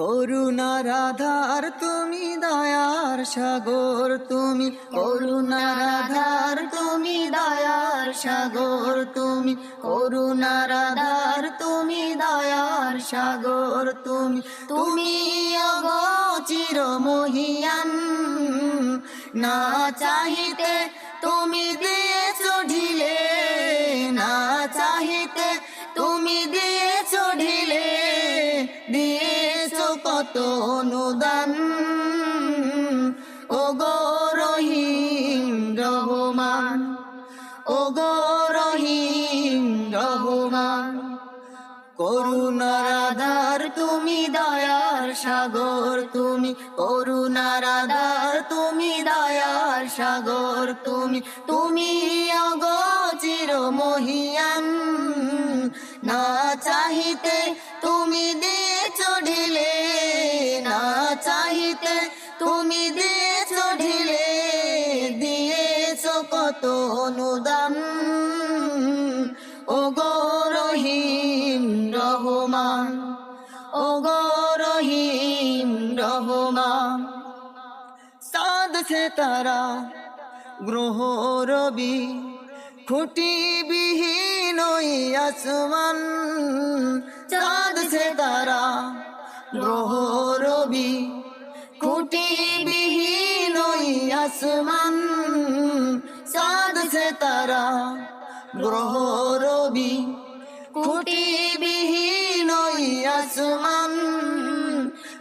করুণার আধার তুমি দয়ার সাগর, তুমি করুণার রাধার তুমি দয়ার সাগর, তুমি করুণার আধার তুমি দয়ার সাগর, তুমি তুমি অগচির মহিয়ান। না চাহিতে তুমি কত অনুদান। ও গো রহিম রহমান ও গো রহিম রহমান, করুণার আধার তুমি, দয়ার সাগর তুমি, করুণার আধার তুমি, দয়ার সাগর তুমি তুমি অগচির মহিয়ান না চাহিতে কত অনুদান ও গো রহিম রহমান ও গো রহিম রহমান। সাদ সে তারা গ্রহ রবি খুঁটি বিহীন আসমান। চাঁদ সে তারা গ্রহ রবি খুঁটি বিহীন আসমান। সে তারা গ্রহ রবি খুঁটি বিহীন আসমান।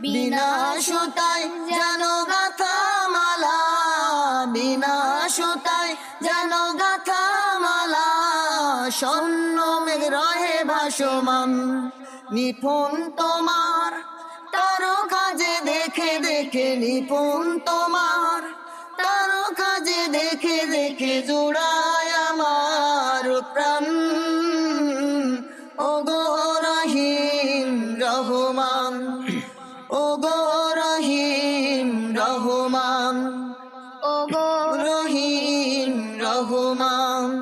বিনা সুতায় যেন গাথা মালা বিনা সুতায় যেন গাথা মালা স্বর্ণ মেঘ রহে ভাসমান। নিপুণ তোমার তারো কাজে দেখে দেখে, নিপুণ তোমার তারো কাজে দেখে প্রাণ ও গো রহিম রহমান ও গো রহমান ও গো রহমান।